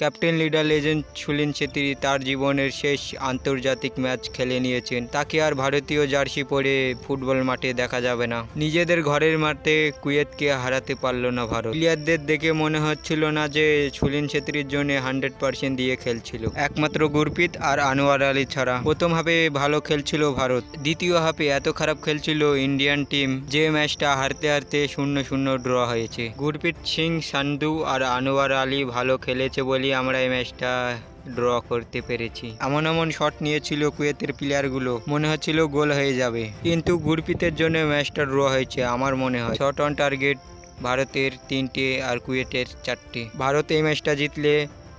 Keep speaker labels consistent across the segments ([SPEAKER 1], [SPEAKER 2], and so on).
[SPEAKER 1] Captain leader legend সুলিন ছেত্রী তার জীবনের শেষ আন্তর্জাতিক ম্যাচ খেলে নিয়েছেন। তাকে আর ভারতীয় জার্সি পরে ফুটবল মাঠে দেখা যাবে না। নিজেদের ঘরের মাঠে কুয়েতকে হারাতে পারল না ভারত। প্লেয়ারদের দেখে মনে হচ্ছিল না যে সুলিন ছেত্রীর জন্য হান্ড্রেড পার্সেন্ট দিয়ে খেলছিল। একমাত্র গুরপ্রীত আর আনোয়ার আলী ছাড়া প্রথম হাফে ভালো খেলছিল ভারত। দ্বিতীয় হাফে এত খারাপ খেলছিল ইন্ডিয়ান টিম যে ম্যাচটা হারতে হারতে শূন্য শূন্য ড্র হয়েছে। গুরপ্রীত সিং সান্ধু আর আনোয়ার আলী ভালো খেলেছে বলেই আমরা এই ম্যাচটা ড্র করতে পেরেছি। এমন এমন শট নিয়েছিল কুয়েতের প্লেয়ারগুলো মনে হচ্ছিল গোল হয়ে যাবে। কিন্তু গুরপিতের জন্য ম্যাচটা ড্র হয়েছে আমার মনে হয়। শট অন টার্গেট ভারতের তিনটে আর কুয়েটের চারটে। ভারত এই ম্যাচটা জিতলে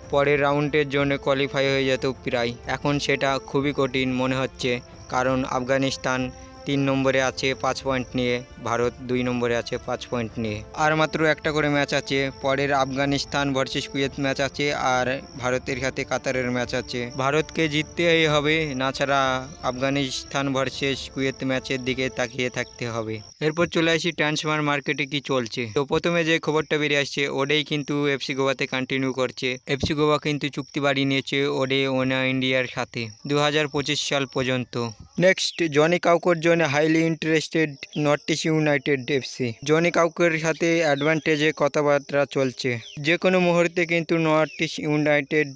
[SPEAKER 1] পরের রাউন্ডের জন্য কোয়ালিফাই হয়ে যেত প্রায়। এখন সেটা খুবই কঠিন মনে হচ্ছে। কারণ আফগানিস্তান তিন নম্বরে আছে পাঁচ পয়েন্ট নিয়ে, ভারত দুই নম্বরে আছে পাঁচ পয়েন্ট নিয়ে। আর মাত্র একটা করে ম্যাচ আছে, পরের আফগানিস্তান ভার্সেস কুয়েত ম্যাচ আছে, আর ভারতের সাথে কাতারের ম্যাচ আছে। ভারতকে জিততেই হবে, না ছাড়া আফগানিস্তান ভার্সেস কুয়েত ম্যাচের দিকে তাকিয়ে থাকতে হবে। এরপর চলে আসি ট্রান্সফার মার্কেটে কি চলছে। তো প্রথমে যে খবরটা বেরিয়ে আসছে, ওডেই কিন্তু এফসি গোয়াতে কন্টিনিউ করছে। এফসি গোয়া কিন্তু চুক্তি বাড়িয়ে নিয়েছে ওডে ওনা ইন্ডিয়ার সাথে দু হাজার পঁচিশ সাল পর্যন্ত। নেক্সট জনি কাউকোর জন্য highly interested North East United FC Joni কাউকের সাথে অ্যাডভান্টেজে কথাবার্তা চলছে। যে কোনো মুহূর্তে কিন্তু নর্থ ইস্ট ইউনাইটেড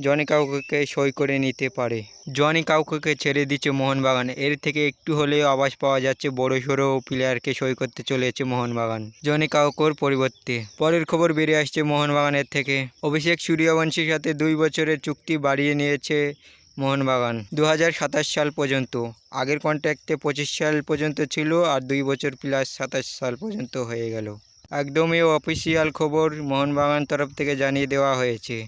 [SPEAKER 1] জনি কাউকে সই করে নিতে পারে। জনি কাউকে ছেড়ে দিচ্ছে মোহনবাগান। এর থেকে একটু হলেও আভাস পাওয়া যাচ্ছে বড় সড়ো প্লেয়ারকে সই করতে চলেছে মোহনবাগান। জনি কাউকোর পরিবর্তে। পরের খবর বেরিয়ে আসছে মোহনবাগানের থেকে। অভিষেক সূর্যবংশীর সাথে দুই বছরের চুক্তি বাড়িয়ে নিয়েছে মোহনবাগান। দু সাতাশ সাল পর্যন্ত। আগের কন্ট্রাক্টে পঁচিশ সাল পর্যন্ত ছিল আর দুই বছর প্লাস সাতাশ সাল পর্যন্ত হয়ে গেল। একদমই অফিসিয়াল খবর মোহনবাগান তরফ থেকে জানিয়ে দেওয়া হয়েছে।